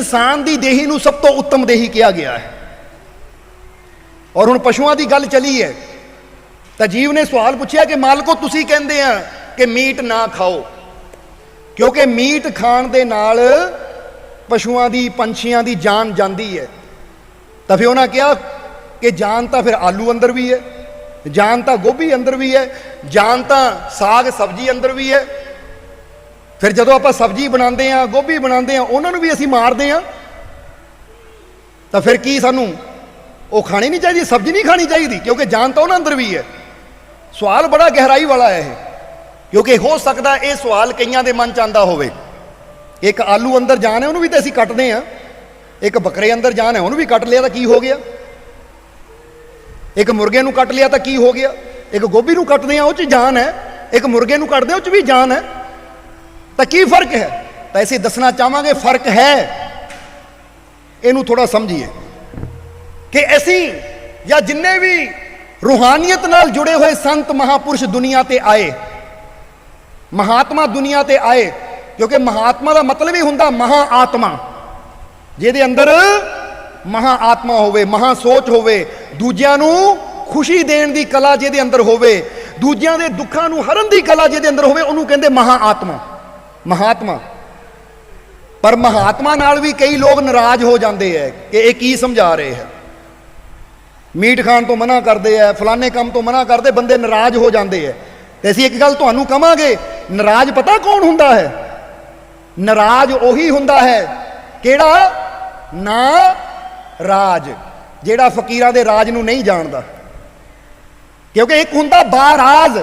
ਇਨਸਾਨ ਦੀ ਦੇਹੀ ਨੂੰ ਸਭ ਤੋਂ ਉੱਤਮ ਦੇਹੀ ਕਿਹਾ ਗਿਆ ਹੈ। ਔਰ ਹੁਣ ਪਸ਼ੂਆਂ ਦੀ ਗੱਲ ਚੱਲੀ ਹੈ, ਤਾਂ ਜੀਵ ਨੇ ਸਵਾਲ ਪੁੱਛਿਆ ਕਿ ਮਾਲਕੋ, ਤੁਸੀਂ ਕਹਿੰਦੇ ਆ ਕਿ ਮੀਟ ਨਾ ਖਾਓ, ਕਿਉਂਕਿ ਮੀਟ ਖਾਣ ਦੇ ਨਾਲ ਪਸ਼ੂਆਂ ਦੀ, ਪੰਛੀਆਂ ਦੀ ਜਾਨ ਜਾਂਦੀ ਹੈ। ਤਾਂ ਫਿਰ ਉਹਨਾਂ ਕਿਹਾ ਕਿ ਜਾਨ ਤਾਂ ਫਿਰ ਆਲੂ ਅੰਦਰ ਵੀ ਹੈ, ਜਾਨ ਤਾਂ ਗੋਭੀ ਅੰਦਰ ਵੀ ਹੈ, ਜਾਨ ਤਾਂ ਸਾਗ, ਸਬਜ਼ੀ ਅੰਦਰ ਵੀ ਹੈ ਫਿਰ ਜਦੋਂ ਆਪਾਂ ਸਬਜ਼ੀ ਬਣਾਉਂਦੇ ਆ ਗੋਭੀ ਬਣਾਉਂਦੇ ਆ ਉਹਨਾਂ ਨੂੰ ਵੀ ਅਸੀਂ ਮਾਰਦੇ ਆ ਤਾਂ ਫਿਰ ਕੀ ਸਾਨੂੰ? ਉਹ ਖਾਣੀ ਨਹੀਂ ਚਾਹੀਦੀ ਸਬਜ਼ੀ ਨਹੀਂ ਖਾਣੀ ਚਾਹੀਦੀ ਕਿਉਂਕਿ ਜਾਨ ਤਾਂ ਉਹਨਾਂ ਅੰਦਰ ਵੀ ਹੈ। ਸਵਾਲ ਬੜਾ ਗਹਿਰਾਈ ਵਾਲਾ ਹੈ ਇਹ ਕਿਉਂਕਿ ਹੋ ਸਕਦਾ ਇਹ ਸਵਾਲ ਕਈਆਂ ਦੇ ਮਨ ਚ ਆਂਦਾ ਹੋਵੇ। ਇੱਕ ਆਲੂ ਅੰਦਰ ਜਾਣ ਹੈ ਉਹਨੂੰ ਵੀ ਤਾਂ ਅਸੀਂ ਕੱਟਦੇ ਆ ਇੱਕ ਬੱਕਰੇ ਅੰਦਰ ਜਾਣ ਹੈ ਉਹਨੂੰ ਵੀ ਕੱਟ ਲਿਆ ਤਾਂ ਕੀ ਹੋ ਗਿਆ? ਇੱਕ ਮੁਰਗੇ ਨੂੰ ਕੱਟ ਲਿਆ ਤਾਂ ਕੀ ਹੋ ਗਿਆ? ਇੱਕ ਗੋਭੀ ਨੂੰ ਕੱਟਦੇ ਆ ਉਹ ਚ ਜਾਨ ਹੈ। ਇੱਕ ਮੁਰਗੇ ਨੂੰ ਕੱਟਦੇ ਆ, ਉਹ ਚ ਵੀ ਜਾਨ ਹੈ। ਤਾਂ ਕੀ ਫ਼ਰਕ ਹੈ? ਤਾਂ ਅਸੀਂ ਦੱਸਣਾ ਚਾਹਾਂਗੇ ਫ਼ਰਕ ਹੈ। ਇਹਨੂੰ ਥੋੜਾ ਸਮਝੀਏ ਕਿ ਅਸੀਂ ਜਾਂ ਜਿੰਨੇ ਵੀ ਰੂਹਾਨੀਅਤ ਨਾਲ ਜੁੜੇ ਹੋਏ ਸੰਤ ਮਹਾਪੁਰਸ਼ ਦੁਨੀਆ ਤੇ ਆਏ, ਮਹਾਤਮਾ ਦੁਨੀਆ ਤੇ ਆਏ, ਕਿਉਂਕਿ ਮਹਾਤਮਾ ਦਾ ਮਤਲਬ ਹੀ ਹੁੰਦਾ ਮਹਾ ਆਤਮਾ। ਜਿਹਦੇ ਅੰਦਰ ਮਹਾ ਆਤਮਾ ਹੋਵੇ, ਮਹਾ ਸੋਚ ਹੋਵੇ, ਦੂਜਿਆਂ ਨੂੰ ਖੁਸ਼ੀ ਦੇਣ ਦੀ ਕਲਾ ਜਿਹਦੇ ਅੰਦਰ ਹੋਵੇ, ਦੂਜਿਆਂ ਦੇ ਦੁੱਖਾਂ ਨੂੰ ਹਰਨ ਦੀ ਕਲਾ ਜਿਹਦੇ ਅੰਦਰ ਹੋਵੇ, ਉਹਨੂੰ ਕਹਿੰਦੇ ਮਹਾ ਆਤਮਾ। ਮਹਾਤਮਾ। ਪਰ ਮਹਾਤਮਾ ਨਾਲ ਵੀ ਕਈ ਲੋਕ ਨਾਰਾਜ਼ ਹੋ ਜਾਂਦੇ ਐ ਕਿ ਇਹ ਕੀ ਸਮਝਾ ਰਹੇ ਹੈ। ਮੀਟ ਖਾਣ ਤੋਂ ਮਨਾ ਕਰਦੇ ਐ, ਫਲਾਣੇ ਕੰਮ ਤੋਂ ਮਨਾ ਕਰਦੇ ਬੰਦੇ ਨਾਰਾਜ਼ ਹੋ ਜਾਂਦੇ ਐ। ਤੇ ਅਸੀਂ ਇੱਕ ਗੱਲ ਤੁਹਾਨੂੰ ਕਵਾਂਗੇ, ਨਾਰਾਜ਼ ਪਤਾ ਕੌਣ ਹੁੰਦਾ ਹੈ? ਨਾਰਾਜ਼ ਉਹੀ ਹੁੰਦਾ ਹੈ ਕਿਹੜਾ? ਨਾ ਰਾਜ, ਜਿਹੜਾ ਫਕੀਰਾਂ ਦੇ ਰਾਜ ਨੂੰ ਨਹੀਂ ਜਾਣਦਾ। ਕਿਉਂਕਿ ਇੱਕ ਹੁੰਦਾ ਬਾਰਾਜ਼,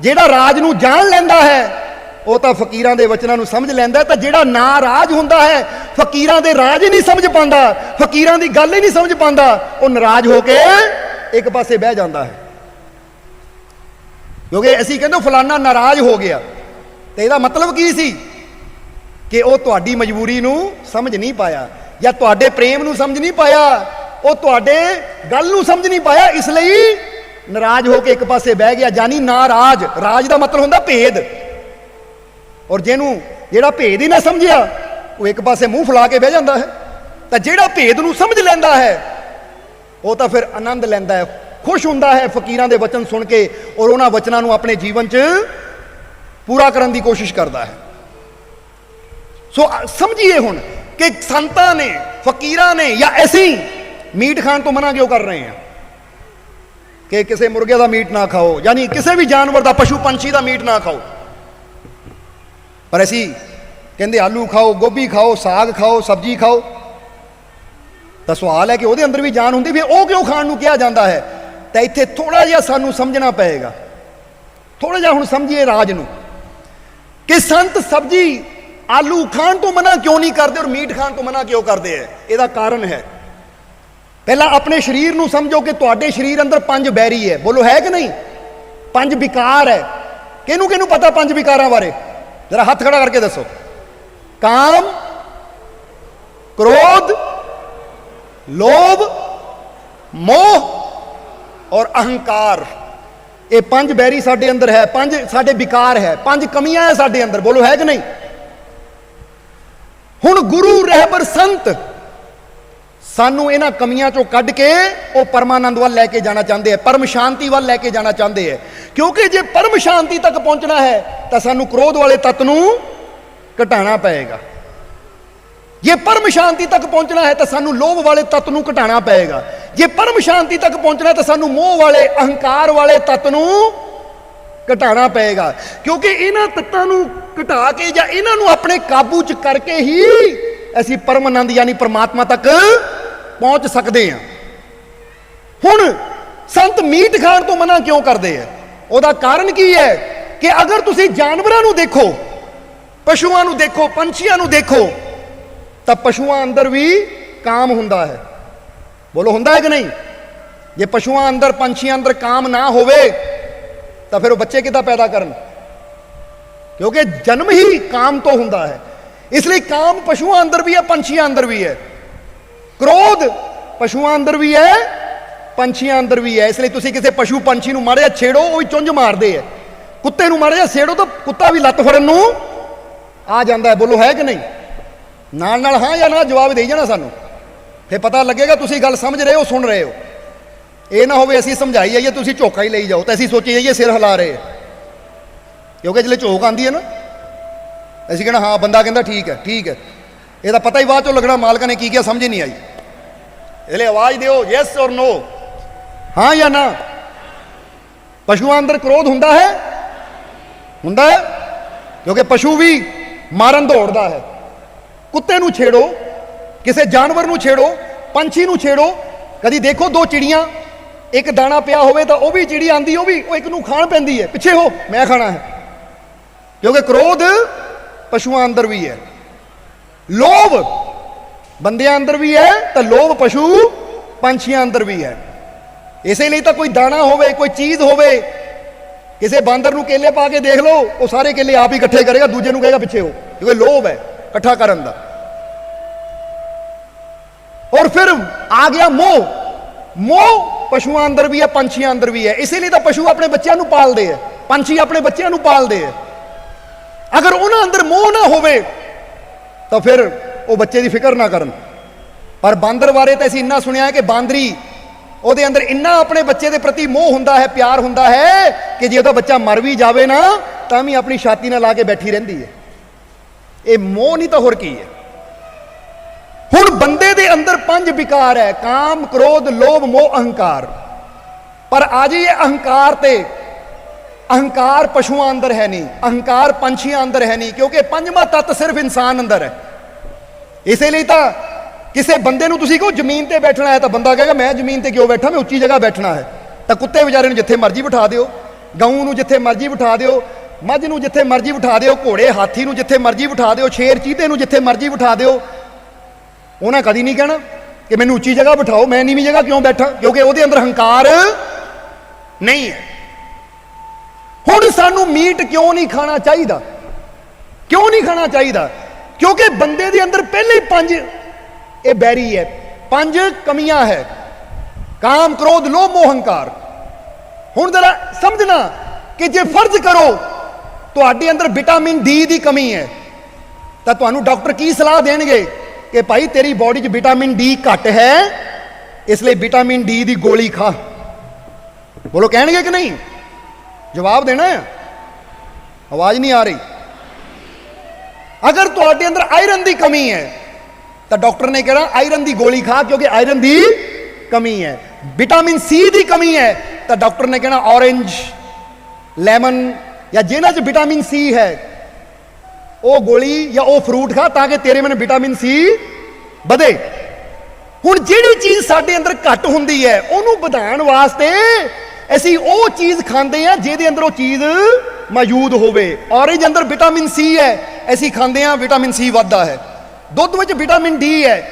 ਜਿਹੜਾ ਰਾਜ ਨੂੰ ਜਾਣ ਲੈਂਦਾ ਹੈ। ਉਹ ਤਾਂ ਫਕੀਰਾਂ ਦੇ ਵਚਨਾਂ ਨੂੰ ਸਮਝ ਲੈਂਦਾ ਤਾਂ ਜਿਹੜਾ ਨਾਰਾਜ਼ ਹੁੰਦਾ ਹੈ, ਫਕੀਰਾਂ ਦੇ ਰਾਜ ਹੀ ਨਹੀਂ ਸਮਝ ਪਾਉਂਦਾ। ਫਕੀਰਾਂ ਦੀ ਗੱਲ ਹੀ ਨਹੀਂ ਸਮਝ ਪਾਉਂਦਾ। ਉਹ ਨਾਰਾਜ਼ ਹੋ ਕੇ ਇੱਕ ਪਾਸੇ ਬਹਿ ਜਾਂਦਾ ਹੈ। ਕਿਉਂਕਿ ਅਸੀਂ ਕਹਿੰਦੇ ਫਲਾਨਾ ਨਾਰਾਜ਼ ਹੋ ਗਿਆ। ਤੇ ਇਹਦਾ ਮਤਲਬ ਕੀ ਸੀ? ਕਿ ਉਹ ਤੁਹਾਡੀ ਮਜਬੂਰੀ ਨੂੰ ਸਮਝ ਨਹੀਂ ਪਾਇਆ। ਜਾਂ ਤੁਹਾਡੇ ਪ੍ਰੇਮ ਨੂੰ ਸਮਝ ਨਹੀਂ ਪਾਇਆ। ਉਹ ਤੁਹਾਡੇ ਗੱਲ ਨੂੰ ਸਮਝ ਨਹੀਂ ਪਾਇਆ। ਇਸ ਲਈ ਨਾਰਾਜ਼ ਹੋ ਕੇ ਇੱਕ ਪਾਸੇ ਬਹਿ ਗਿਆ। ਜਾਨੀ ਨਾਰਾਜ਼। ਰਾਜ ਦਾ ਮਤਲਬ ਹੁੰਦਾ ਭੇਦ। ਔਰ ਜਿਹਨੂੰ ਜਿਹੜਾ ਭੇਦ ਹੀ ਨਾ ਸਮਝਿਆ, ਉਹ ਇੱਕ ਪਾਸੇ ਮੂੰਹ ਫੁਲਾ ਕੇ ਬਹਿ ਜਾਂਦਾ ਹੈ। ਤਾਂ ਜਿਹੜਾ ਭੇਦ ਨੂੰ ਸਮਝ ਲੈਂਦਾ ਹੈ, ਉਹ ਤਾਂ ਫਿਰ ਆਨੰਦ ਲੈਂਦਾ ਹੈ, ਖੁਸ਼ ਹੁੰਦਾ ਹੈ ਫਕੀਰਾਂ ਦੇ ਵਚਨ ਸੁਣ ਕੇ ਔਰ ਉਹਨਾਂ ਵਚਨਾਂ ਨੂੰ ਆਪਣੇ ਜੀਵਨ 'ਚ ਪੂਰਾ ਕਰਨ ਦੀ ਕੋਸ਼ਿਸ਼ ਕਰਦਾ ਹੈ। ਸੋ ਸਮਝੀਏ ਹੁਣ ਕਿ ਸੰਤਾਂ ਨੇ, ਫਕੀਰਾਂ ਨੇ ਜਾਂ ਅਸੀਂ ਮੀਟ ਖਾਣ ਤੋਂ ਮਨਾ ਕਿਉਂ ਕਰ ਰਹੇ ਹਾਂ? ਕਿ ਕਿਸੇ ਮੁਰਗੇ ਦਾ ਮੀਟ ਨਾ ਖਾਓ, ਯਾਨੀ ਕਿਸੇ ਵੀ ਜਾਨਵਰ ਦਾ, ਪਸ਼ੂ ਪੰਛੀ ਦਾ ਮੀਟ ਨਾ ਖਾਓ। ਪਰ ਅਸੀਂ ਕਹਿੰਦੇ ਆਲੂ ਖਾਓ, ਗੋਭੀ ਖਾਓ, ਸਾਗ ਖਾਓ, ਸਬਜ਼ੀ ਖਾਓ। ਤਾਂ ਸਵਾਲ ਹੈ ਕਿ ਉਹਦੇ ਅੰਦਰ ਵੀ ਜਾਨ ਹੁੰਦੀ ਵੀ ਉਹ ਕਿਉਂ ਖਾਣ ਨੂੰ ਕਿਹਾ ਜਾਂਦਾ ਹੈ? ਤਾਂ ਇੱਥੇ ਥੋੜਾ ਜਿਹਾ ਸਾਨੂੰ ਸਮਝਣਾ ਪਏਗਾ। ਥੋੜਾ ਜਿਹਾ ਹੁਣ ਸਮਝੀਏ ਰਾਜ ਨੂੰ ਕਿ ਸੰਤ ਸਬਜ਼ੀ ਆਲੂ ਖਾਣ ਤੋਂ ਮਨਾ ਕਿਉਂ ਨਹੀਂ ਕਰਦੇ ਔਰ ਮੀਟ ਖਾਣ ਤੋਂ ਮਨਾ ਕਿਉਂ ਕਰਦੇ ਹੈ? ਇਹਦਾ ਕਾਰਨ ਹੈ। ਪਹਿਲਾਂ ਆਪਣੇ ਸਰੀਰ ਨੂੰ ਸਮਝੋ ਕਿ ਤੁਹਾਡੇ ਸਰੀਰ ਅੰਦਰ ਪੰਜ ਬੈਰੀ ਹੈ। ਬੋਲੋ ਹੈ ਕਿ ਨਹੀਂ? ਪੰਜ ਵਿਕਾਰ ਹੈ। ਕਿਹਨੂੰ ਕਿਹਨੂੰ ਪਤਾ ਪੰਜ ਵਿਕਾਰਾਂ ਬਾਰੇ? ਜਰਾ ਹੱਥ ਖੜਾ ਕਰਕੇ ਦੱਸੋ। ਕਾਮ, ਕ੍ਰੋਧ, ਲੋਭ, ਮੋਹ ਔਰ ਅਹੰਕਾਰ। ਇਹ ਪੰਜ ਬੈਰੀ ਸਾਡੇ ਅੰਦਰ ਹੈ, ਪੰਜ ਸਾਡੇ ਵਿਕਾਰ ਹੈ, ਪੰਜ ਕਮੀਆਂ ਹੈ ਸਾਡੇ ਅੰਦਰ। ਬੋਲੋ, ਹੈ ਕਿ ਨਹੀਂ? ਹੁਣ ਗੁਰੂ ਰਹਿਬਰ ਸੰਤ ਸਾਨੂੰ ਇਹਨਾਂ ਕਮੀਆਂ ਚੋਂ ਕੱਢ ਕੇ ਉਹ ਪਰਮਾਨੰਦ ਵੱਲ ਲੈ ਕੇ ਜਾਣਾ ਚਾਹੁੰਦੇ ਆ, ਪਰਮ ਸ਼ਾਂਤੀ ਵੱਲ ਲੈ ਕੇ ਜਾਣਾ ਚਾਹੁੰਦੇ ਆ। ਕਿਉਂਕਿ ਜੇ ਪਰਮ ਸ਼ਾਂਤੀ ਤੱਕ ਪਹੁੰਚਣਾ ਹੈ, ਤਾਂ ਸਾਨੂੰ ਕ੍ਰੋਧ ਵਾਲੇ ਤੱਤ ਨੂੰ ਘਟਾਉਣਾ ਪਏਗਾ। ਜੇ ਪਰਮ ਸ਼ਾਂਤੀ ਤੱਕ ਪਹੁੰਚਣਾ ਹੈ, ਤਾਂ ਸਾਨੂੰ ਲੋਭ ਵਾਲੇ ਤੱਤ ਨੂੰ ਘਟਾਉਣਾ ਪਏਗਾ। ਜੇ ਪਰਮ ਸ਼ਾਂਤੀ ਤੱਕ ਪਹੁੰਚਣਾ ਤਾਂ ਸਾਨੂੰ ਮੋਹ ਵਾਲੇ, ਅਹੰਕਾਰ ਵਾਲੇ ਤੱਤ ਨੂੰ ਘਟਾਉਣਾ ਪਏਗਾ। ਕਿਉਂਕਿ ਇਹਨਾਂ ਤੱਤਾਂ ਨੂੰ ਘਟਾ ਕੇ ਜਾਂ ਇਹਨਾਂ ਨੂੰ ਆਪਣੇ ਕਾਬੂ 'ਚ ਕਰਕੇ ਹੀ ਅਸੀਂ ਪਰਮ ਆਨੰਦ ਯਾਨੀ ਪ੍ਰਮਾਤਮਾ ਤੱਕ ਪਹੁੰਚ ਸਕਦੇ ਹਾਂ। ਹੁਣ ਸੰਤ ਮੀਟ ਖਾਣ ਤੋਂ ਮਨਾ ਕਿਉਂ ਕਰਦੇ ਆ? ਉਹਦਾ ਕਾਰਨ ਕੀ ਹੈ ਕਿ ਅਗਰ ਤੁਸੀਂ ਜਾਨਵਰਾਂ ਨੂੰ ਦੇਖੋ, ਪਸ਼ੂਆਂ ਨੂੰ ਦੇਖੋ, ਪੰਛੀਆਂ ਨੂੰ ਦੇਖੋ, ਤਾਂ ਪਸ਼ੂਆਂ ਅੰਦਰ ਵੀ ਕਾਮ ਹੁੰਦਾ ਹੈ। ਬੋਲੋ, ਹੁੰਦਾ ਹੈ ਕਿ ਨਹੀਂ? ਜੇ ਪਸ਼ੂਆਂ ਅੰਦਰ, ਪੰਛੀਆਂ ਅੰਦਰ ਕਾਮ ਨਾ ਹੋਵੇ, ਤਾਂ ਫਿਰ ਉਹ ਬੱਚੇ ਕਿੱਦਾਂ ਪੈਦਾ ਕਰਨ? ਕਿਉਂਕਿ ਜਨਮ ਹੀ ਕਾਮ ਤੋਂ ਹੁੰਦਾ ਹੈ। ਇਸ ਲਈ ਕਾਮ ਪਸ਼ੂਆਂ ਅੰਦਰ ਵੀ ਹੈ, ਪੰਛੀਆਂ ਅੰਦਰ ਵੀ ਹੈ। ਕ੍ਰੋਧ ਪਸ਼ੂਆਂ ਅੰਦਰ ਵੀ ਹੈ ਪੰਛੀਆਂ ਅੰਦਰ ਵੀ ਹੈ, ਇਸ ਲਈ ਤੁਸੀਂ ਕਿਸੇ ਪਸ਼ੂ ਪੰਛੀ ਨੂੰ ਮਾਰਿਆ ਛੇੜੋ, ਉਹ ਵੀ ਚੁੰਝ ਮਾਰਦੇ ਹੈ। ਕੁੱਤੇ ਨੂੰ ਮਾਰਿਆ ਛੇੜੋ ਤਾਂ ਕੁੱਤਾ ਵੀ ਲੱਤ ਫੜਨ ਨੂੰ ਆ ਜਾਂਦਾ ਹੈ, ਬੋਲੋ ਹੈ ਕਿ ਨਹੀਂ? ਨਾਲ ਨਾਲ ਹਾਂ ਜਾਂ ਨਾ ਜਵਾਬ ਦੇਈ ਜਾਣਾ ਸਾਨੂੰ। ਫਿਰ ਪਤਾ ਲੱਗੇਗਾ ਤੁਸੀਂ ਗੱਲ ਸਮਝ ਰਹੇ ਹੋ, ਸੁਣ ਰਹੇ ਹੋ। ਇਹ ਨਾ ਹੋਵੇ ਅਸੀਂ ਸਮਝਾਈ ਜਾਈਏ, ਤੁਸੀਂ ਝੋਕਾ ਹੀ ਲਈ ਜਾਓ ਤਾਂ ਅਸੀਂ ਸੋਚੀ ਜਾਈਏ ਸਿਰ ਹਿਲਾ ਰਹੇ ਕਿਉਂਕਿ ਜਿਹੜੇ ਝੋਕ ਆਂਦੀ ਹੈ ਨਾ, ਅਸੀਂ ਕਹਿਣਾ ਹਾਂ, ਬੰਦਾ ਕਹਿੰਦਾ ਠੀਕ ਹੈ ਠੀਕ ਹੈ। ਇਹਦਾ ਪਤਾ ਹੀ ਬਾਅਦ ਚੋਂ ਲੱਗਣਾ ਮਾਲਕਾਂ ਨੇ ਕੀ ਕਿਹਾ, ਸਮਝ ਨਹੀਂ ਆਈ। ਇਹਦੇ ਆਵਾਜ਼ ਦਿਓ ਯੈਸ ਔਰ ਨੋ ਹਾਂ ਜਾਂ ਨਾ? ਪਸ਼ੂਆਂ ਅੰਦਰ ਕ੍ਰੋਧ ਹੁੰਦਾ ਹੈ? ਹੁੰਦਾ ਹੈ? ਕਿਉਂਕਿ ਪਸ਼ੂ ਵੀ ਮਾਰਨ ਦੌੜਦਾ ਹੈ। ਕੁੱਤੇ ਨੂੰ ਛੇੜੋ, ਕਿਸੇ ਜਾਨਵਰ ਨੂੰ ਛੇੜੋ, ਪੰਛੀ ਨੂੰ ਛੇੜੋ। ਕਦੀ ਦੇਖੋ ਦੋ ਚਿੜੀਆਂ, ਇੱਕ ਦਾਣਾ ਪਿਆ ਹੋਵੇ ਤਾਂ ਉਹ ਵੀ ਚਿੜੀ ਆਂਦੀ, ਉਹ ਵੀ, ਉਹ ਇੱਕ ਨੂੰ ਖਾਣ ਪੈਂਦੀ ਹੈ। ਪਿੱਛੇ ਹੋ, ਮੈਂ ਖਾਣਾ ਹੈ। ਕਿਉਂਕਿ ਕ੍ਰੋਧ ਪਸ਼ੂਆਂ ਅੰਦਰ ਵੀ ਹੈ। ਲੋਭ ਬੰਦਿਆਂ ਅੰਦਰ ਵੀ ਹੈ ਤਾਂ ਲੋਭ ਪਸ਼ੂ ਪੰਛੀਆਂ ਅੰਦਰ ਵੀ ਹੈ। ਇਸੇ ਲਈ ਤਾਂ ਕੋਈ ਦਾਣਾ ਹੋਵੇ, ਕੋਈ ਚੀਜ਼ ਹੋਵੇ, ਕਿਸੇ ਬਾਂਦਰ ਨੂੰ ਕੇਲੇ ਪਾ ਕੇ ਦੇਖ ਲਓ, ਉਹ ਸਾਰੇ ਕੇਲੇ ਆਪ ਹੀ ਇਕੱਠੇ ਕਰੇਗਾ, ਦੂਜੇ ਨੂੰ ਕਹੇਗਾ ਪਿੱਛੇ ਹੋ, ਕਿਉਂਕਿ ਲੋਭ ਹੈ, ਇਕੱਠਾ ਕਰਨ ਦਾ। ਔਰ ਫਿਰ ਆ ਗਿਆ ਮੋਹ। ਮੋਹ ਪਸ਼ੂਆਂ ਅੰਦਰ ਵੀ ਹੈ, ਪੰਛੀਆਂ ਅੰਦਰ ਵੀ ਹੈ। ਇਸੇ ਲਈ ਤਾਂ ਪਸ਼ੂ ਆਪਣੇ ਬੱਚਿਆਂ ਨੂੰ ਪਾਲਦੇ ਹੈ। ਪੰਛੀ ਆਪਣੇ ਬੱਚਿਆਂ ਨੂੰ ਪਾਲਦੇ ਹੈ। ਅਗਰ ਉਹਨਾਂ ਅੰਦਰ ਮੋਹ ਨਾ ਹੋਵੇ, ਤਾਂ ਫਿਰ ਉਹ ਬੱਚੇ ਦੀ ਫਿਕਰ ਨਾ ਕਰਨ। ਪਰ ਬਾਂਦਰ ਬਾਰੇ ਤਾਂ ਅਸੀਂ ਇੰਨਾ ਸੁਣਿਆ ਹੈ ਕਿ ਬਾਂਦਰੀ ਉਹਦੇ ਅੰਦਰ ਇੰਨਾ ਆਪਣੇ ਬੱਚੇ ਦੇ ਪ੍ਰਤੀ ਮੋਹ ਹੁੰਦਾ ਹੈ, ਪਿਆਰ ਹੁੰਦਾ ਹੈ ਕਿ ਜੇ ਉਹਦਾ ਬੱਚਾ ਮਰ ਵੀ ਜਾਵੇ ਨਾ, ਤਾਂ ਵੀ ਆਪਣੀ ਛਾਤੀ ਨਾਲ ਲਾ ਕੇ ਬੈਠੀ ਰਹਿੰਦੀ ਹੈ। ਇਹ ਮੋਹ ਨਹੀਂ ਤਾਂ ਹੋਰ ਕੀ ਹੈ? ਹੁਣ ਬੰਦੇ ਦੇ ਅੰਦਰ ਪੰਜ ਵਿਕਾਰ ਹੈ, ਕਾਮ, ਕ੍ਰੋਧ, ਲੋਭ, ਮੋਹ, ਅਹੰਕਾਰ। ਪਰ ਅੱਜ ਇਹ ਅਹੰਕਾਰ ਤੇ ਅਹੰਕਾਰ ਪਸ਼ੂਆਂ ਅੰਦਰ ਹੈ ਨਹੀਂ, ਅਹੰਕਾਰ ਪੰਛੀਆਂ ਅੰਦਰ ਹੈ ਨਹੀਂ, ਕਿਉਂਕਿ ਪੰਜਵਾਂ ਤੱਤ ਸਿਰਫ ਇਨਸਾਨ ਅੰਦਰ ਹੈ। ਇਸੇ ਲਈ ਤਾਂ ਕਿਸੇ ਬੰਦੇ ਨੂੰ ਤੁਸੀਂ ਕਹੋ ਜ਼ਮੀਨ ਤੇ ਬੈਠਣਾ ਹੈ ਤਾਂ ਬੰਦਾ ਕਹੇਗਾ, ਮੈਂ ਜ਼ਮੀਨ ਤੇ ਕਿਉਂ ਬੈਠਾ? ਮੈਂ ਉੱਚੀ ਜਗ੍ਹਾ ਬੈਠਣਾ ਹੈ। ਤਾਂ ਕੁੱਤੇ ਵਿਚਾਰੇ ਨੂੰ ਜਿੱਥੇ ਮਰਜ਼ੀ ਬਿਠਾ ਦਿਓ, ਗਊ ਨੂੰ ਜਿੱਥੇ ਮਰਜ਼ੀ ਬਿਠਾ ਦਿਓ, ਮੱਝ ਨੂੰ ਜਿੱਥੇ ਮਰਜ਼ੀ ਬਿਠਾ ਦਿਓ, ਘੋੜੇ, ਹਾਥੀ ਨੂੰ ਜਿੱਥੇ ਮਰਜ਼ੀ ਬਿਠਾ ਦਿਓ, ਸ਼ੇਰ ਚੀਤੇ ਨੂੰ ਜਿੱਥੇ ਮਰਜ਼ੀ ਬਿਠਾ ਦਿਓ। ਉਹਨਾਂ ਕਦੀ ਨਹੀਂ ਕਹਿਣਾ ਕਿ ਮੈਨੂੰ ਉੱਚੀ ਜਗ੍ਹਾ ਬਿਠਾਓ, ਮੈਂ ਨੀਵੀਂ ਜਗ੍ਹਾ ਕਿਉਂ ਬੈਠਾ? ਕਿਉਂਕਿ ਉਹਦੇ ਅੰਦਰ ਹੰਕਾਰ ਨਹੀਂ ਹੈ। ਹੁਣ ਸਾਨੂੰ ਮੀਟ ਕਿਉਂ ਨਹੀਂ ਖਾਣਾ ਚਾਹੀਦਾ? ਕਿਉਂ ਨਹੀਂ ਖਾਣਾ ਚਾਹੀਦਾ? ਕਿਉਂਕਿ ਬੰਦੇ ਦੇ ਅੰਦਰ ਪਹਿਲੇ ਹੀ ਪੰਜ ਇਹ ਬੈਰੀ ਹੈ। ਪੰਜ ਕਮੀਆਂ ਹੈ। ਕਾਮ, ਕ੍ਰੋਧ, ਲੋਭ ਮੋਹ ਹੰਕਾਰ ਹੁਣ ਜਰਾ ਸਮਝਣਾ ਕਿ ਜੇ ਫਰਜ਼ ਕਰੋ ਤੁਹਾਡੇ ਅੰਦਰ ਵਿਟਾਮਿਨ ਡੀ ਦੀ ਕਮੀ ਹੈ, ਤਾਂ ਤੁਹਾਨੂੰ ਡਾਕਟਰ ਕੀ ਸਲਾਹ ਦੇਣਗੇ ਕਿ ਭਾਈ ਤੇਰੀ ਬਾਡੀ 'ਚ ਵਿਟਾਮਿਨ ਡੀ ਘੱਟ ਹੈ, ਇਸ ਲਈ ਵਿਟਾਮਿਨ ਡੀ ਦੀ ਗੋਲੀ ਖਾ। ਬੋਲੋ, ਕਹਿਣਗੇ ਕਿ ਨਹੀਂ? ਜਵਾਬ ਦੇਣਾ ਹੈ। ਆਵਾਜ਼ ਨਹੀਂ ਆ ਰਹੀ। ਅਗਰ ਤੁਹਾਡੇ ਅੰਦਰ ਆਇਰਨ ਦੀ ਕਮੀ ਹੈ ਤਾਂ ਡਾਕਟਰ ਨੇ ਕਿਹਾ, ਆਇਰਨ ਦੀ ਗੋਲੀ ਖਾ ਕਿਉਂਕਿ ਆਇਰਨ ਦੀ ਕਮੀ ਹੈ। ਵਿਟਾਮਿਨ ਸੀ ਦੀ ਕਮੀ ਹੈ। ਤਾਂ ਡਾਕਟਰ ਨੇ ਕਹਿਣਾ ਔਰੇਂਜ, ਲੈਮਨ ਜਾਂ ਜਿਹਨਾਂ 'ਚ ਵਿਟਾਮਿਨ ਸੀ ਹੈ, ਉਹ ਗੋਲੀ ਜਾਂ ਉਹ ਫਰੂਟ ਖਾ ਤਾਂ ਕਿ ਤੇਰੇ ਮਨ ਵਿਟਾਮਿਨ ਸੀ ਵਧੇ। ਹੁਣ ਜਿਹੜੀ ਚੀਜ਼ ਸਾਡੇ ਅੰਦਰ ਘੱਟ ਹੁੰਦੀ ਹੈ, ਉਹਨੂੰ ਵਧਾਉਣ ਵਾਸਤੇ ਅਸੀਂ ਉਹ ਚੀਜ਼ ਖਾਂਦੇ ਆ ਜਿਹਦੇ ਅੰਦਰ ਉਹ ਚੀਜ਼ ਮੌਜੂਦ ਹੋਵੇ। ਔਰੇਂਜ ਅੰਦਰ ਵਿਟਾਮਿਨ ਸੀ ਹੈ, ਅਸੀਂ ਖਾਂਦੇ ਆ ਵਿਟਾਮਿਨ ਸੀ ਵੱਧਦਾ ਹੈ। ਦੁੱਧ ਵਿੱਚ ਵਿਟਾਮਿਨ ਡੀ ਹੈ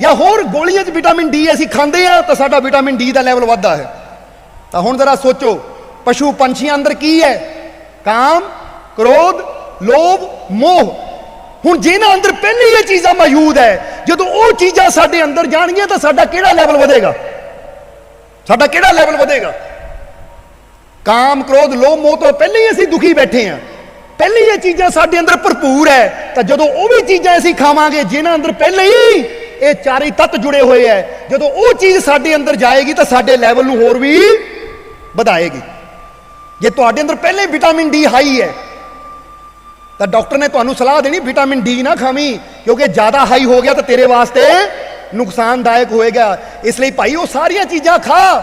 ਜਾਂ ਹੋਰ ਗੋਲੀਆਂ 'ਚ ਵਿਟਾਮਿਨ ਡੀ ਅਸੀਂ ਖਾਂਦੇ ਆ ਤਾਂ ਸਾਡਾ ਵਿਟਾਮਿਨ ਡੀ ਦਾ ਲੈਵਲ ਵੱਧਦਾ ਹੈ। ਤਾਂ ਹੁਣ ਜ਼ਰਾ ਸੋਚੋ, ਪਸ਼ੂ ਪੰਛੀਆਂ ਅੰਦਰ ਕੀ ਹੈ? ਕਾਮ, ਕ੍ਰੋਧ, ਲੋਭ, ਮੋਹ। ਹੁਣ ਜਿਹਨਾਂ ਅੰਦਰ ਪਹਿਲੇ ਇਹ ਚੀਜ਼ਾਂ ਮੌਜੂਦ ਹੈ, ਜਦੋਂ ਉਹ ਚੀਜ਼ਾਂ ਸਾਡੇ ਅੰਦਰ ਜਾਣਗੀਆਂ ਤਾਂ ਸਾਡਾ ਕਿਹੜਾ ਲੈਵਲ ਵਧੇਗਾ? ਸਾਡਾ ਕਿਹੜਾ ਲੈਵਲ ਵਧੇਗਾ? ਕਾਮ, ਕ੍ਰੋਧ, ਲੋਭ, ਮੋਹ ਤੋਂ ਪਹਿਲੇ ਹੀ ਅਸੀਂ ਦੁਖੀ ਬੈਠੇ ਹਾਂ। ਪਹਿਲੇ ਇਹ ਚੀਜ਼ਾਂ ਸਾਡੇ ਅੰਦਰ ਭਰਪੂਰ ਹੈ, ਤਾਂ ਜਦੋਂ ਉਹ ਵੀ ਚੀਜ਼ਾਂ ਅਸੀਂ ਖਾਵਾਂਗੇ, ਜਿਨ੍ਹਾਂ ਅੰਦਰ ਪਹਿਲੇ ਹੀ ਇਹ ਚਾਰੇ ਤੱਤ ਜੁੜੇ ਹੋਏ ਹੈ, ਜਦੋਂ ਉਹ ਚੀਜ਼ ਸਾਡੇ ਅੰਦਰ ਜਾਏਗੀ, ਤਾਂ ਸਾਡੇ ਲੈਵਲ ਨੂੰ ਹੋਰ ਵੀ ਵਧਾਏਗੀ। ਜੇ ਤੁਹਾਡੇ ਅੰਦਰ ਪਹਿਲੇ ਵਿਟਾਮਿਨ ਡੀ ਹਾਈ ਹੈ, ਤਾਂ ਡਾਕਟਰ ਨੇ ਤੁਹਾਨੂੰ ਸਲਾਹ ਦੇਣੀ ਵਿਟਾਮਿਨ ਡੀ ਨਾ ਖਾਵੀਂ, ਕਿਉਂਕਿ ਜ਼ਿਆਦਾ ਹਾਈ ਹੋ ਗਿਆ ਤਾਂ ਤੇਰੇ ਵਾਸਤੇ ਨੁਕਸਾਨਦਾਇਕ ਹੋਏਗਾ। ਇਸ ਲਈ ਭਾਈ, ਉਹ ਸਾਰੀਆਂ ਚੀਜ਼ਾਂ ਖਾ,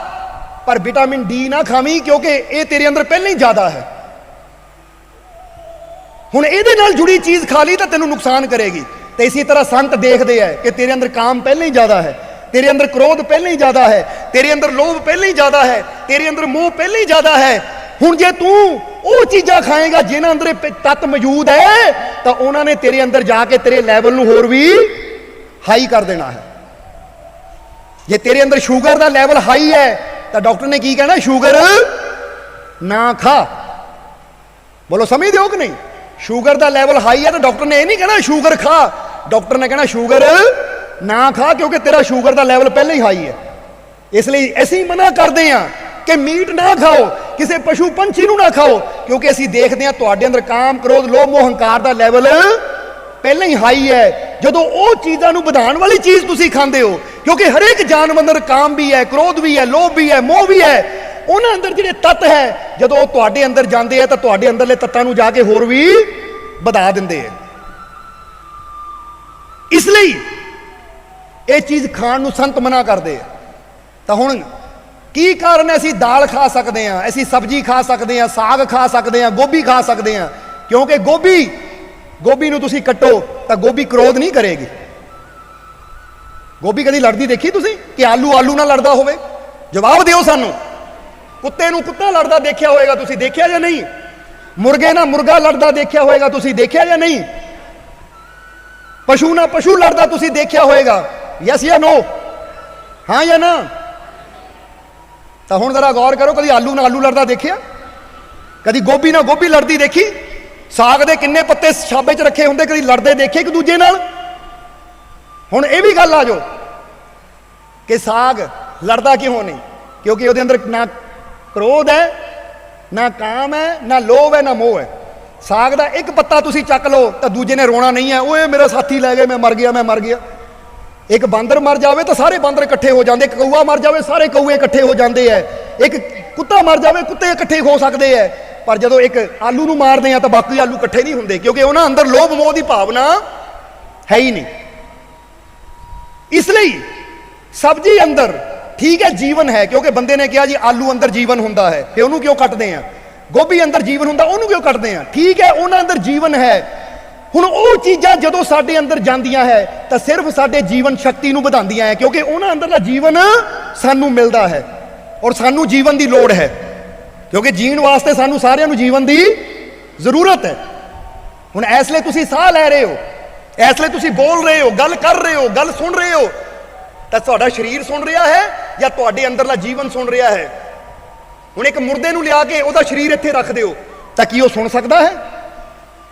ਪਰ ਵਿਟਾਮਿਨ ਡੀ ਨਾ ਖਾਵੀਂ, ਕਿਉਂਕਿ ਇਹ ਤੇਰੇ ਅੰਦਰ ਪਹਿਲਾਂ ਹੀ ਜ਼ਿਆਦਾ ਹੈ। ਹੁਣ ਇਹਦੇ ਨਾਲ ਜੁੜੀ ਚੀਜ਼ ਖਾ ਲਈ ਤਾਂ ਤੈਨੂੰ ਨੁਕਸਾਨ ਕਰੇਗੀ। ਤੇ ਇਸੇ ਤਰ੍ਹਾਂ ਸੰਤ ਦੇਖਦੇ ਆ ਕਿ ਤੇਰੇ ਅੰਦਰ ਕਾਮ ਪਹਿਲਾਂ ਹੀ ਜ਼ਿਆਦਾ ਹੈ, ਤੇਰੇ ਅੰਦਰ ਕ੍ਰੋਧ ਪਹਿਲਾਂ ਹੀ ਜ਼ਿਆਦਾ ਹੈ, ਤੇਰੇ ਅੰਦਰ ਲੋਭ ਪਹਿਲਾਂ ਹੀ ਜ਼ਿਆਦਾ ਹੈ, ਤੇਰੇ ਅੰਦਰ ਮੋਹ ਪਹਿਲਾਂ ਹੀ ਜ਼ਿਆਦਾ ਹੈ। ਹੁਣ ਜੇ ਤੂੰ ਉਹ ਚੀਜ਼ਾਂ ਖਾਏਗਾ ਜਿਨ੍ਹਾਂ ਅੰਦਰ ਇਹ ਪ- ਤੱਤ ਮੌਜੂਦ ਹੈ, ਤਾਂ ਉਹਨਾਂ ਨੇ ਤੇਰੇ ਅੰਦਰ ਜਾ ਕੇ ਤੇਰੇ ਲੈਵਲ ਨੂੰ ਹੋਰ ਵੀ ਹਾਈ ਕਰ ਦੇਣਾ ਹੈ। ਜੇ ਤੇਰੇ ਅੰਦਰ ਸ਼ੂਗਰ ਦਾ ਲੈਵਲ ਹਾਈ ਹੈ, ਤਾਂ ਡਾਕਟਰ ਨੇ ਕੀ ਕਹਿਣਾ? ਸ਼ੂਗਰ ਨਾ ਖਾ। ਬੋਲੋ, ਸਮਝਦੇ ਹੋ ਕਿ ਨਹੀਂ? ਸ਼ੂਗਰ ਦਾ ਲੈਵਲ ਹਾਈ ਹੈ ਤਾਂ ਡਾਕਟਰ ਨੇ ਇਹ ਨਹੀਂ ਕਹਿਣਾ ਸ਼ੂਗਰ ਖਾ। ਡਾਕਟਰ ਨੇ ਕਹਿਣਾ ਸ਼ੂਗਰ ਨਾ ਖਾ ਕਿਉਂਕਿ ਤੇਰਾ ਸ਼ੂਗਰ ਦਾ ਲੈਵਲ ਪਹਿਲਾਂ ਹੀ ਹਾਈ ਹੈ ਇਸ ਲਈ ਅਸੀਂ ਮਨਾ ਕਰਦੇ ਹਾਂ ਕਿ ਮੀਟ ਨਾ ਖਾਓ, ਕਿਸੇ ਪਸ਼ੂ ਪੰਛੀ ਨੂੰ ਨਾ ਖਾਓ, ਕਿਉਂਕਿ ਅਸੀਂ ਦੇਖਦੇ ਹਾਂ ਤੁਹਾਡੇ ਅੰਦਰ ਕਾਮ, ਕ੍ਰੋਧ, ਲੋਭ, ਮੋਹ, ਹੰਕਾਰ ਦਾ ਲੈਵਲ ਪਹਿਲਾਂ ਹੀ ਹਾਈ ਹੈ। ਜਦੋਂ ਉਹ ਚੀਜ਼ਾਂ ਨੂੰ ਵਧਾਉਣ ਵਾਲੀ ਚੀਜ਼ ਤੁਸੀਂ ਖਾਂਦੇ ਹੋ, ਕਿਉਂਕਿ ਹਰੇਕ ਜਾਨਵਰ ਅੰਦਰ ਕਾਮ ਵੀ ਹੈ, ਕ੍ਰੋਧ ਵੀ ਹੈ, ਲੋਭ ਵੀ ਹੈ, ਮੋਹ ਵੀ ਹੈ ਉਹਨਾਂ ਅੰਦਰ ਜਿਹੜੇ ਤੱਤ ਹੈ, ਜਦੋਂ ਉਹ ਤੁਹਾਡੇ ਅੰਦਰ ਜਾਂਦੇ ਆ, ਤਾਂ ਤੁਹਾਡੇ ਅੰਦਰਲੇ ਤੱਤਾਂ ਨੂੰ ਜਾ ਕੇ ਹੋਰ ਵੀ ਵਧਾ ਦਿੰਦੇ ਆ। ਇਸ ਲਈ ਇਹ ਚੀਜ਼ ਖਾਣ ਨੂੰ ਸੰਤ ਮਨਾ ਕਰਦੇ ਆ। ਤਾਂ ਹੁਣ ਕੀ ਕਾਰਨ ਹੈ ਅਸੀਂ ਦਾਲ ਖਾ ਸਕਦੇ ਹਾਂ, ਅਸੀਂ ਸਬਜ਼ੀ ਖਾ ਸਕਦੇ ਹਾਂ, ਸਾਗ ਖਾ ਸਕਦੇ ਹਾਂ, ਗੋਭੀ ਖਾ ਸਕਦੇ ਹਾਂ? ਕਿਉਂਕਿ ਗੋਭੀ ਗੋਭੀ ਨੂੰ ਤੁਸੀਂ ਕੱਟੋ, ਤਾਂ ਗੋਭੀ ਕ੍ਰੋਧ ਨਹੀਂ ਕਰੇਗੀ। ਗੋਭੀ ਕਦੀ ਲੜਦੀ ਦੇਖੀ ਤੁਸੀਂ? ਕਿ ਆਲੂ ਆਲੂ ਨਾਲ ਲੜਦਾ ਹੋਵੇ? ਜਵਾਬ ਦਿਓ ਸਾਨੂੰ। ਕੁੱਤੇ ਨੂੰ ਕੁੱਤਾ ਲੜਦਾ ਦੇਖਿਆ ਹੋਵੇਗਾ ਤੁਸੀਂ ਦੇਖਿਆ ਜਾਂ ਨਹੀਂ? ਮੁਰਗੇ ਨਾਲ ਮੁਰਗਾ ਲੜਦਾ ਦੇਖਿਆ ਹੋਵੇਗਾ ਤੁਸੀਂ ਦੇਖਿਆ ਜਾਂ ਨਹੀਂ? ਪਸ਼ੂ ਨਾਲ ਪਸ਼ੂ ਲੜਦਾ ਤੁਸੀਂ ਦੇਖਿਆ ਹੋਵੇਗਾ ਯੈਸ ਜਾਂ ਨੋ ਹਾਂ ਜਾਂ ਨਾ? ਤਾਂ ਹੁਣ ਜ਼ਰਾ ਗੌਰ ਕਰੋ, ਕਦੀ ਆਲੂ ਨਾਲ ਆਲੂ ਲੜਦਾ ਦੇਖਿਆ? ਕਦੀ ਗੋਭੀ ਨਾਲ ਗੋਭੀ ਲੜਦੀ ਦੇਖੀ? ਸਾਗ ਦੇ ਕਿੰਨੇ ਪੱਤੇ ਛਾਬੇ 'ਚ ਰੱਖੇ ਹੁੰਦੇ, ਕਦੀ ਲੜਦੇ ਦੇਖੇ ਇੱਕ ਦੂਜੇ ਨਾਲ? ਹੁਣ ਇਹ ਵੀ ਗੱਲ ਆ ਜੋ ਕਿ ਸਾਗ ਲੜਦਾ ਕਿਉਂ ਨਹੀਂ? ਕਿਉਂਕਿ ਉਹਦੇ ਅੰਦਰ ਨਾ ਕ੍ਰੋਧ ਹੈ, ਨਾ ਕਾਮ ਹੈ, ਨਾ ਲੋਭ ਹੈ, ਨਾ ਮੋਹ ਹੈ। ਸਾਗ ਦਾ ਇੱਕ ਪੱਤਾ ਤੁਸੀਂ ਚੱਕ ਲਓ ਤਾਂ ਦੂਜੇ ਨੇ ਰੋਣਾ ਨਹੀਂ ਹੈ। ਓਏ ਮੇਰਾ ਸਾਥੀ ਲੈ ਗਏ, ਮੈਂ ਮਰ ਗਿਆ, ਮੈਂ ਮਰ ਗਿਆ। ਇੱਕ ਬਾਂਦਰ ਮਰ ਜਾਵੇ ਤਾਂ ਸਾਰੇ ਬਾਂਦਰ ਇਕੱਠੇ ਹੋ ਜਾਂਦੇ, ਇੱਕ ਕਊਆ ਮਰ ਜਾਵੇ, ਸਾਰੇ ਕਊਏ ਇਕੱਠੇ ਹੋ ਜਾਂਦੇ ਐ ਇੱਕ ਕੁੱਤਾ ਮਰ ਜਾਵੇ, ਕੁੱਤੇ ਇਕੱਠੇ ਹੋ ਸਕਦੇ ਐ ਪਰ ਜਦੋਂ ਇੱਕ ਆਲੂ ਨੂੰ ਮਾਰਦੇ ਆ ਤਾਂ ਬਾਕੀ ਆਲੂ ਇਕੱਠੇ ਨਹੀਂ ਹੁੰਦੇ, ਕਿਉਂਕਿ ਉਹਨਾਂ ਅੰਦਰ ਲੋਭ, ਮੋਹ ਦੀ ਭਾਵਨਾ ਹੈ ਹੀ ਨਹੀਂ। ਇਸ ਲਈ ਸਬਜ਼ੀ ਅੰਦਰ ਠੀਕ ਹੈ, ਜੀਵਨ ਹੈ, ਕਿਉਂਕਿ ਬੰਦੇ ਨੇ ਕਿਹਾ ਜੀ, ਆਲੂ ਅੰਦਰ ਜੀਵਨ ਹੁੰਦਾ ਹੈ। ਤੇ ਉਹਨੂੰ ਕਿਉਂ ਕੱਟਦੇ ਆ? ਗੋਭੀ ਅੰਦਰ ਜੀਵਨ ਹੁੰਦਾ, ਉਹਨੂੰ ਕਿਉਂ ਕੱਟਦੇ ਆ? ਠੀਕ ਹੈ, ਉਹਨਾਂ ਅੰਦਰ ਜੀਵਨ ਹੈ। ਹੁਣ ਉਹ ਚੀਜ਼ਾਂ ਜਦੋਂ ਸਾਡੇ ਅੰਦਰ ਜਾਂਦੀਆਂ ਹੈ, ਤਾਂ ਸਿਰਫ ਸਾਡੇ ਜੀਵਨ ਸ਼ਕਤੀ ਨੂੰ ਵਧਾਉਂਦੀਆਂ ਹੈ, ਕਿਉਂਕਿ ਉਹਨਾਂ ਅੰਦਰਲਾ ਜੀਵਨ ਸਾਨੂੰ ਮਿਲਦਾ ਹੈ। ਔਰ ਸਾਨੂੰ ਜੀਵਨ ਦੀ ਲੋੜ ਹੈ। ਕਿਉਂਕਿ ਜੀਣ ਵਾਸਤੇ ਸਾਨੂੰ ਸਾਰਿਆਂ ਨੂੰ ਜੀਵਨ ਦੀ ਜ਼ਰੂਰਤ ਹੈ। ਹੁਣ ਇਸ ਲਈ ਤੁਸੀਂ ਸਾਹ ਲੈ ਰਹੇ ਹੋ। ਇਸ ਲਈ ਤੁਸੀਂ ਬੋਲ ਰਹੇ ਹੋ, ਗੱਲ ਕਰ ਰਹੇ ਹੋ, ਗੱਲ ਸੁਣ ਰਹੇ ਹੋ। ਤਾਂ ਤੁਹਾਡਾ ਸਰੀਰ ਸੁਣ ਰਿਹਾ ਹੈ ਜਾਂ ਤੁਹਾਡੇ ਅੰਦਰਲਾ ਜੀਵਨ ਸੁਣ ਰਿਹਾ ਹੈ? ਹੁਣ ਇੱਕ ਮੁਰਦੇ ਨੂੰ ਲਿਆ ਕੇ ਉਹਦਾ ਸਰੀਰ ਇੱਥੇ ਰੱਖ ਦਿਓ, ਤਾਂ ਕੀ ਉਹ ਸੁਣ ਸਕਦਾ ਹੈ?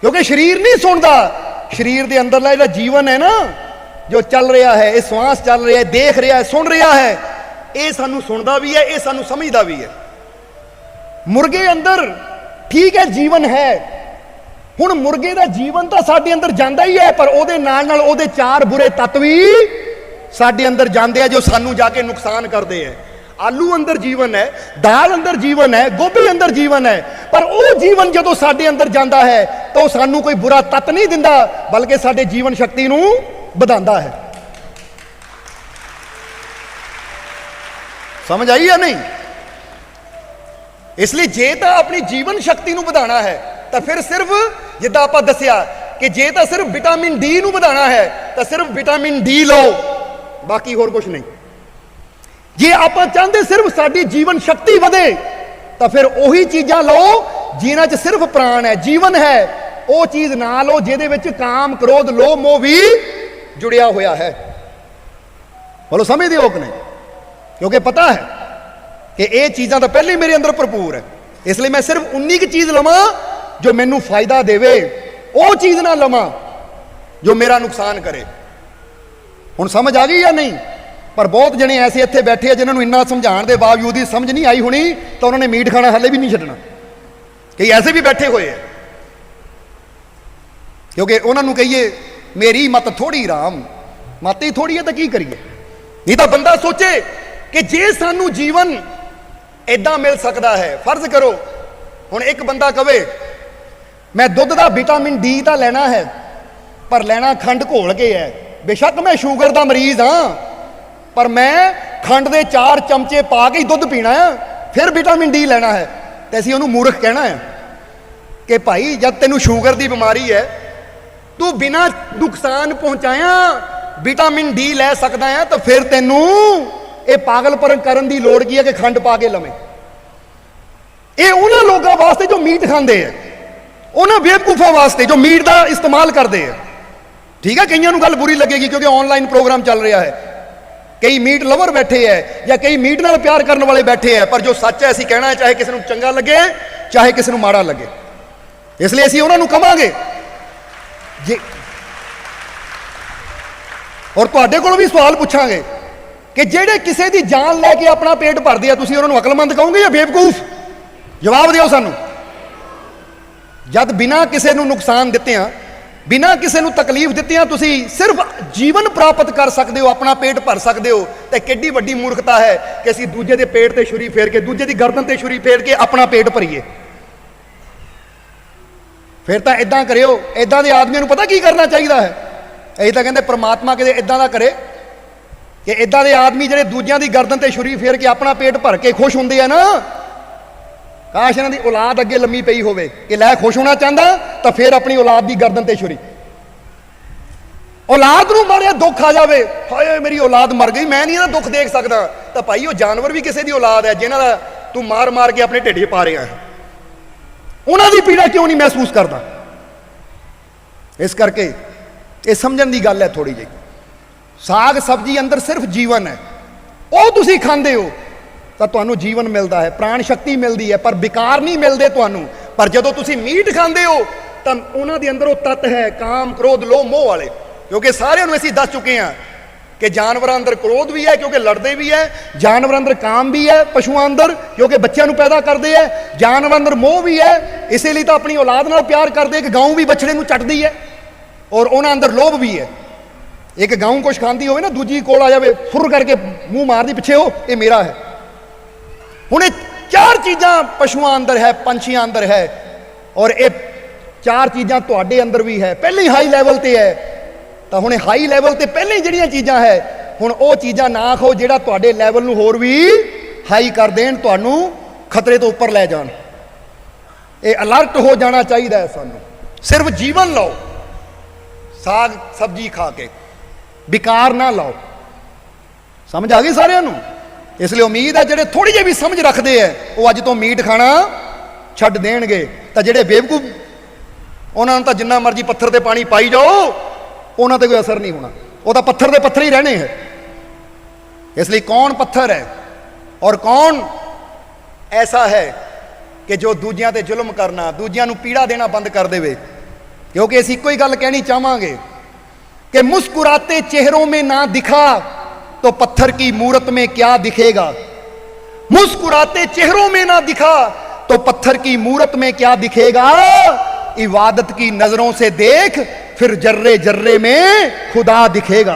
ਕਿਉਂਕਿ ਸਰੀਰ ਨਹੀਂ ਸੁਣਦਾ। ਸਰੀਰ ਦੇ ਅੰਦਰਲਾ ਜਿਹੜਾ ਜੀਵਨ ਹੈ ਨਾ, ਜੋ ਚੱਲ ਰਿਹਾ ਹੈ, ਇਹ ਸਵਾਸ ਚੱਲ ਰਿਹਾ ਹੈ, ਦੇਖ ਰਿਹਾ ਹੈ, ਸੁਣ ਰਿਹਾ ਹੈ, ਇਹ ਸਾਨੂੰ ਸੁਣਦਾ ਵੀ ਹੈ, ਇਹ ਸਾਨੂੰ ਸਮਝਦਾ ਵੀ ਹੈ। ਮੁਰਗੇ ਅੰਦਰ ਠੀਕ ਹੈ, ਜੀਵਨ ਹੈ। ਹੁਣ ਮੁਰਗੇ ਦਾ ਜੀਵਨ ਤਾਂ ਸਾਡੇ ਅੰਦਰ ਜਾਂਦਾ ਹੀ ਹੈ, ਪਰ ਉਹਦੇ ਨਾਲ ਨਾਲ ਉਹਦੇ ਚਾਰ ਬੁਰੇ ਤੱਤ ਵੀ ਸਾਡੇ ਅੰਦਰ ਜਾਂਦੇ ਆ ਜੋ ਸਾਨੂੰ ਜਾ ਕੇ ਨੁਕਸਾਨ ਕਰਦੇ ਆ। ਆਲੂ ਅੰਦਰ ਜੀਵਨ ਹੈ, ਦਾਲ ਅੰਦਰ ਜੀਵਨ ਹੈ, ਗੋਭੀ ਅੰਦਰ ਜੀਵਨ ਹੈ, ਪਰ ਉਹ ਜੀਵਨ ਜਦੋਂ ਸਾਡੇ ਅੰਦਰ ਜਾਂਦਾ ਹੈ, ਤਾਂ ਉਹ ਸਾਨੂੰ ਕੋਈ ਬੁਰਾ ਤੱਤ ਨਹੀਂ ਦਿੰਦਾ, ਬਲਕਿ ਸਾਡੇ ਜੀਵਨ ਸ਼ਕਤੀ ਨੂੰ ਵਧਾਉਂਦਾ ਹੈ। ਸਮਝ ਆਈ ਜਾਂ ਨਹੀਂ? ਇਸ ਲਈ ਜੇ ਤਾਂ ਆਪਣੀ ਜੀਵਨ ਸ਼ਕਤੀ ਨੂੰ ਵਧਾਉਣਾ ਹੈ, ਤਾਂ ਫਿਰ ਸਿਰਫ ਜਿੱਦਾਂ ਆਪਾਂ ਦੱਸਿਆ ਕਿ ਜੇ ਤਾਂ ਸਿਰਫ ਵਿਟਾਮਿਨ ਡੀ ਨੂੰ ਵਧਾਉਣਾ ਹੈ, ਤਾਂ ਸਿਰਫ ਵਿਟਾਮਿਨ ਡੀ ਲਓ। ਬਾਕੀ ਹੋਰ ਕੁਝ ਨਹੀਂ। ਜੇ ਆਪਾਂ ਚਾਹੁੰਦੇ ਸਿਰਫ ਸਾਡੀ ਜੀਵਨ ਸ਼ਕਤੀ ਵਧੇ, ਤਾਂ ਫਿਰ ਉਹੀ ਚੀਜ਼ਾਂ ਲਓ ਜਿਨ੍ਹਾਂ 'ਚ ਸਿਰਫ ਪ੍ਰਾਣ ਹੈ, ਜੀਵਨ ਹੈ। ਉਹ ਚੀਜ਼ ਨਾ ਲਓ ਜਿਹਦੇ ਵਿੱਚ ਕਾਮ, ਕ੍ਰੋਧ, ਲੋਭ, ਮੋਹ ਵੀ ਜੁੜਿਆ ਹੋਇਆ ਹੈ। ਬੋਲੋ ਸਮਝਦੇ ਹੋ ਕਿ ਨਹੀਂ? ਕਿਉਂਕਿ ਪਤਾ ਹੈ ਕਿ ਇਹ ਚੀਜ਼ਾਂ ਤਾਂ ਪਹਿਲੇ ਮੇਰੇ ਅੰਦਰ ਭਰਪੂਰ ਹੈ। ਇਸ ਲਈ ਮੈਂ ਸਿਰਫ ਉਨੀ ਕੁ ਚੀਜ਼ ਲਵਾਂ ਜੋ ਮੈਨੂੰ ਫਾਇਦਾ ਦੇਵੇ। ਉਹ ਚੀਜ਼ ਨਾ ਲਵਾਂ ਜੋ ਮੇਰਾ ਨੁਕਸਾਨ ਕਰੇ। ਹੁਣ ਸਮਝ ਆ ਗਈ ਜਾਂ ਨਹੀਂ? ਪਰ ਬਹੁਤ ਜਣੇ ਐਸੇ ਇੱਥੇ ਬੈਠੇ ਆ ਜਿਨ੍ਹਾਂ ਨੂੰ ਇੰਨਾ ਸਮਝਾਉਣ ਦੇ ਬਾਵਜੂਦ ਹੀ ਸਮਝ ਨਹੀਂ ਆਈ ਹੋਣੀ, ਤਾਂ ਉਹਨਾਂ ਨੇ ਮੀਟ ਖਾਣਾ ਹੱਲੇ ਵੀ ਨਹੀਂ ਛੱਡਣਾ। ਕਈ ਐਸੇ ਵੀ ਬੈਠੇ ਹੋਏ ਆ। ਕਿਉਂਕਿ ਉਹਨਾਂ ਨੂੰ ਕਹੀਏ, ਮੇਰੀ ਮਤ ਥੋੜੀ ਰਾਮ, ਮਤ ਹੀ ਥੋੜੀ ਹੈ ਤਾਂ ਕੀ ਕਰੀਏ? ਨਹੀਂ ਤਾਂ ਬੰਦਾ ਸੋਚੇ ਕਿ ਜੇ ਸਾਨੂੰ ਜੀਵਨ ਇਦਾਂ ਮਿਲ ਸਕਦਾ ਹੈ, ਫਰਜ਼ ਕਰੋ। ਹੁਣ ਇੱਕ ਬੰਦਾ ਕਵੇ, ਮੈਂ ਦੁੱਧ ਦਾ ਵਿਟਾਮਿਨ ਡੀ ਤਾਂ ਲੈਣਾ ਹੈ, ਪਰ ਲੈਣਾ ਖੰਡ ਘੋਲ ਕੇ ਹੈ। ਬੇਸ਼ੱਕ ਮੈਂ ਸ਼ੂਗਰ ਦਾ ਮਰੀਜ਼ ਹਾਂ, ਪਰ ਮੈਂ ਖੰਡ ਦੇ 4 ਚਮਚੇ ਪਾ ਕੇ ਹੀ ਦੁੱਧ ਪੀਣਾ ਹੈ, ਫਿਰ ਵਿਟਾਮਿਨ ਡੀ ਲੈਣਾ ਹੈ। ਤੇ ਅਸੀਂ ਉਹਨੂੰ ਮੂਰਖ ਕਹਿਣਾ ਹੈ ਕਿ ਭਾਈ, ਜਦ ਤੈਨੂੰ ਸ਼ੂਗਰ ਦੀ ਬਿਮਾਰੀ ਹੈ, ਤੂੰ ਬਿਨਾਂ ਨੁਕਸਾਨ ਪਹੁੰਚਾਇਆ ਵਿਟਾਮਿਨ ਡੀ ਲੈ ਸਕਦਾ ਹੈ, ਤਾਂ ਫਿਰ ਤੈਨੂੰ ਇਹ ਪਾਗਲਪਨ ਕਰਨ ਦੀ ਲੋੜ ਕੀ ਹੈ ਕਿ ਖੰਡ ਪਾ ਕੇ ਲਵੇਂ? ਇਹ ਉਹਨਾਂ ਲੋਕਾਂ ਵਾਸਤੇ ਜੋ ਮੀਟ ਖਾਂਦੇ ਆ ਉਹਨਾਂ ਬੇਵਕੂਫਾਂ ਵਾਸਤੇ ਜੋ ਮੀਟ ਦਾ ਇਸਤੇਮਾਲ ਕਰਦੇ ਆ ਠੀਕ ਹੈ ਕਈਆਂ ਨੂੰ ਗੱਲ ਬੁਰੀ ਲੱਗੇਗੀ ਕਿਉਂਕਿ ਆਨਲਾਈਨ ਪ੍ਰੋਗਰਾਮ ਚੱਲ ਰਿਹਾ ਹੈ। ਕਈ ਮੀਟ ਲਵਰ ਬੈਠੇ ਐ ਜਾਂ ਕਈ ਮੀਟ ਨਾਲ ਪਿਆਰ ਕਰਨ ਵਾਲੇ ਬੈਠੇ ਐ, ਪਰ ਜੋ ਸੱਚ ਹੈ ਅਸੀਂ ਕਹਿਣਾ ਚਾਹੇ ਕਿਸੇ ਨੂੰ ਚੰਗਾ ਲੱਗੇ, ਚਾਹੇ ਕਿਸੇ ਨੂੰ ਮਾੜਾ ਲੱਗੇ। ਇਸ ਲਈ ਅਸੀਂ ਉਹਨਾਂ ਨੂੰ ਕਵਾਂਗੇ। ਜੇ ਔਰ ਤੁਹਾਡੇ ਕੋਲੋਂ ਵੀ ਸਵਾਲ ਪੁੱਛਾਂਗੇ ਕਿ ਜਿਹੜੇ ਕਿਸੇ ਦੀ ਜਾਨ ਲੈ ਕੇ ਆਪਣਾ ਪੇਟ ਭਰਦੇ ਆ, ਤੁਸੀਂ ਉਹਨਾਂ ਨੂੰ ਅਕਲਮੰਦ ਕਹੋਗੇ ਜਾਂ ਬੇਵਕੂਫ? ਜਵਾਬ ਦਿਓ ਸਾਨੂੰ। ਜਦ ਬਿਨਾਂ ਕਿਸੇ ਨੂੰ ਨੁਕਸਾਨ ਦਿੱਤੇ ਆ ਬਿਨਾਂ ਕਿਸੇ ਨੂੰ ਤਕਲੀਫ ਦਿੱਤਿਆਂ ਤੁਸੀਂ ਸਿਰਫ ਜੀਵਨ ਪ੍ਰਾਪਤ ਕਰ ਸਕਦੇ ਹੋ, ਆਪਣਾ ਪੇਟ ਭਰ ਸਕਦੇ ਹੋ। ਤੇ ਕਿੱਡੀ ਵੱਡੀ ਮੂਰਖਤਾ ਹੈ ਕਿ ਅਸੀਂ ਦੂਜੇ ਦੇ ਪੇਟ ਤੇ ਛੁਰੀ ਫੇਰ ਕੇ, ਦੂਜੇ ਦੀ ਗਰਦਨ ਤੇ ਛੁਰੀ ਫੇਰ ਕੇ ਆਪਣਾ ਪੇਟ ਭਰੀਏ। ਫਿਰ ਤਾਂ ਇਦਾਂ ਕਰਿਓ ਇਦਾਂ ਦੇ ਆਦਮੀਆਂ ਨੂੰ ਪਤਾ ਕੀ ਕਰਨਾ ਚਾਹੀਦਾ ਹੈ? ਇਹ ਤਾਂ ਕਹਿੰਦੇ ਪ੍ਰਮਾਤਮਾ ਕਿਤੇ ਇਦਾਂ ਦਾ ਕਰੇ ਕਿ ਇਦਾਂ ਦੇ ਆਦਮੀ ਜਿਹੜੇ ਦੂਜਿਆਂ ਦੀ ਗਰਦਨ ਤੇ ਛੁਰੀ ਫੇਰ ਕੇ ਆਪਣਾ ਪੇਟ ਭਰ ਕੇ ਖੁਸ਼ ਹੁੰਦੇ ਆ ਨਾ ਕਾਸ਼ ਇਹਨਾਂ ਦੀ ਔਲਾਦ ਅੱਗੇ ਲੰਮੀ ਪਈ ਹੋਵੇ। ਕਿ ਲੈ ਖੁਸ਼ ਹੋਣਾ ਚਾਹੁੰਦਾ, ਤਾਂ ਫਿਰ ਆਪਣੀ ਔਲਾਦ ਦੀ ਗਰਦਨ ਤੇ ਛੁਰੀ। ਔਲਾਦ ਨੂੰ ਮਾਰਿਆ ਦੁੱਖ ਆ ਜਾਵੇ। ਹਾਏ, ਮੇਰੀ ਔਲਾਦ ਮਰ ਗਈ, ਮੈਂ ਨਹੀਂ ਇਹਦਾ ਦੁੱਖ ਦੇਖ ਸਕਦਾ। ਤਾਂ ਭਾਈ, ਉਹ ਜਾਨਵਰ ਵੀ ਕਿਸੇ ਦੀ ਔਲਾਦ ਹੈ ਜਿਹਨਾਂ ਦਾ ਤੂੰ ਮਾਰ ਮਾਰ ਕੇ ਆਪਣੇ ਢਿੱਡ 'ਚ ਪਾ ਰਿਹਾ ਹੈ। ਉਹਨਾਂ ਦੀ ਪੀੜਾ ਕਿਉਂ ਨਹੀਂ ਮਹਿਸੂਸ ਕਰਦਾ? ਇਸ ਕਰਕੇ ਇਹ ਸਮਝਣ ਦੀ ਗੱਲ ਹੈ ਥੋੜੀ ਜਿਹੀ। ਸਾਗ ਸਬਜ਼ੀ ਅੰਦਰ ਸਿਰਫ ਜੀਵਨ ਹੈ। ਉਹ ਤੁਸੀਂ ਖਾਂਦੇ ਹੋ ਤਾਂ ਤੁਹਾਨੂੰ ਜੀਵਨ ਮਿਲਦਾ ਹੈ, ਪ੍ਰਾਣ ਸ਼ਕਤੀ ਮਿਲਦੀ ਹੈ, ਪਰ ਵਿਕਾਰ ਨਹੀਂ ਮਿਲਦੇ ਤੁਹਾਨੂੰ। ਪਰ ਜਦੋਂ ਤੁਸੀਂ ਮੀਟ ਖਾਂਦੇ ਹੋ, ਤਾਂ ਉਹਨਾਂ ਦੇ ਅੰਦਰ ਉਹ ਤੱਤ ਹੈ ਕਾਮ, ਕ੍ਰੋਧ, ਲੋਭ, ਮੋਹ ਵਾਲੇ। ਕਿਉਂਕਿ ਸਾਰਿਆਂ ਨੂੰ ਅਸੀਂ ਦੱਸ ਚੁੱਕੇ ਹਾਂ ਕਿ ਜਾਨਵਰਾਂ ਅੰਦਰ ਕ੍ਰੋਧ ਵੀ ਹੈ, ਕਿਉਂਕਿ ਲੜਦੇ ਵੀ ਹੈ। ਜਾਨਵਰਾਂ ਅੰਦਰ ਕਾਮ ਵੀ ਹੈ, ਪਸ਼ੂਆਂ ਅੰਦਰ, ਕਿਉਂਕਿ ਬੱਚਿਆਂ ਨੂੰ ਪੈਦਾ ਕਰਦੇ ਹੈ। ਜਾਨਵਰਾਂ ਅੰਦਰ ਮੋਹ ਵੀ ਹੈ, ਇਸੇ ਲਈ ਤਾਂ ਆਪਣੀ ਔਲਾਦ ਨਾਲ ਪਿਆਰ ਕਰਦੇ ਕਿ ਗਾਂ ਵੀ ਬਛੜੇ ਨੂੰ ਚੱਟਦੀ ਹੈ, ਔਰ ਉਹਨਾਂ ਅੰਦਰ ਲੋਭ ਵੀ ਹੈ। ਇੱਕ ਗਾਂ ਕੁਛ ਖਾਂਦੀ ਹੋਵੇ ਨਾ, ਦੂਜੀ ਕੋਲ ਆ ਜਾਵੇ, ਫੁਰ ਕਰਕੇ ਮੂੰਹ ਮਾਰਦੀ, ਪਿੱਛੇ ਉਹ ਇਹ ਮੇਰਾ ਹੈ। ਹੁਣ ਇਹ ਚਾਰ ਚੀਜ਼ਾਂ ਪਸ਼ੂਆਂ ਅੰਦਰ ਹੈ, ਪੰਛੀਆਂ ਅੰਦਰ ਹੈ ਔਰ ਇਹ ਚਾਰ ਚੀਜ਼ਾਂ ਤੁਹਾਡੇ ਅੰਦਰ ਵੀ ਹੈ। ਪਹਿਲੀ ਹਾਈ ਲੈਵਲ ਤੇ ਹੈ। ਤਾਂ ਹੁਣ ਹਾਈ ਲੈਵਲ ਤੇ ਪਹਿਲੀ ਜਿਹੜੀਆਂ ਚੀਜ਼ਾਂ ਹੈ, ਹੁਣ ਉਹ ਚੀਜ਼ਾਂ ਨਾ ਖਾਓ ਜਿਹੜਾ ਤੁਹਾਡੇ ਲੈਵਲ ਨੂੰ ਹੋਰ ਵੀ ਹਾਈ ਕਰ ਦੇਣ, ਤੁਹਾਨੂੰ ਖਤਰੇ ਤੋਂ ਉੱਪਰ ਲੈ ਜਾਣ। ਇਹ ਅਲਰਟ ਹੋ ਜਾਣਾ ਚਾਹੀਦਾ ਹੈ ਸਾਨੂੰ। ਸਿਰਫ ਜੀਵਨ ਲਓ। ਸਾਗ, ਸਬਜੀ ਖਾ ਕੇ। ਵਿਕਾਰ ਨਾ ਲਾਓ। ਸਮਝ ਆ ਗਈ ਸਾਰਿਆਂ ਨੂੰ? ਇਸ ਲਈ ਉਮੀਦ ਹੈ ਜਿਹੜੇ ਥੋੜੀ ਜਿਹੀ ਵੀ ਸਮਝ ਰੱਖਦੇ ਐ, ਉਹ ਅੱਜ ਤੋਂ ਮੀਟ ਖਾਣਾ ਛੱਡ ਦੇਣਗੇ। ਤਾਂ ਜਿਹੜੇ ਬੇਵਕੂਫ, ਉਹਨਾਂ ਨੂੰ ਤਾਂ ਜਿੰਨਾ ਮਰਜ਼ੀ ਪੱਥਰ ਤੇ ਪਾਣੀ ਪਾਈ ਜਾਓ, ਉਹਨਾਂ ਤੇ ਕੋਈ ਅਸਰ ਨਹੀਂ ਹੋਣਾ। ਉਹ ਤਾਂ ਪੱਥਰ ਦੇ ਪੱਥਰ ਹੀ ਰਹਿਣੇ ਹੈ ਇਸ ਲਈ ਕੌਣ ਪੱਥਰ ਹੈ ਔਰ ਕੌਣ ਐਸਾ ਹੈ ਕਿ ਜੋ ਦੂਜਿਆਂ ਤੇ ਜ਼ੁਲਮ ਕਰਨਾ, ਦੂਜਿਆਂ ਨੂੰ ਪੀੜਾ ਦੇਣਾ ਬੰਦ ਕਰ ਦੇਵੇ? ਕਿਉਂਕਿ ਅਸੀਂ ਇੱਕੋ ਹੀ ਗੱਲ ਕਹਿਣੀ ਚਾਹਾਂਗੇ ਕਿ ਮੁਸਕਰਾਤੇ ਚਿਹਰੋਂ ਮੇ ਨਾ ਦਿਖਾ तो पत्थर की मूरत में क्या दिखेगा? मुस्कुराते चेहरों में ना दिखा तो पत्थर की मूरत में क्या दिखेगा? इबादत की नज़रों से देख, फिर जर्रे जर्रे में खुदा दिखेगा।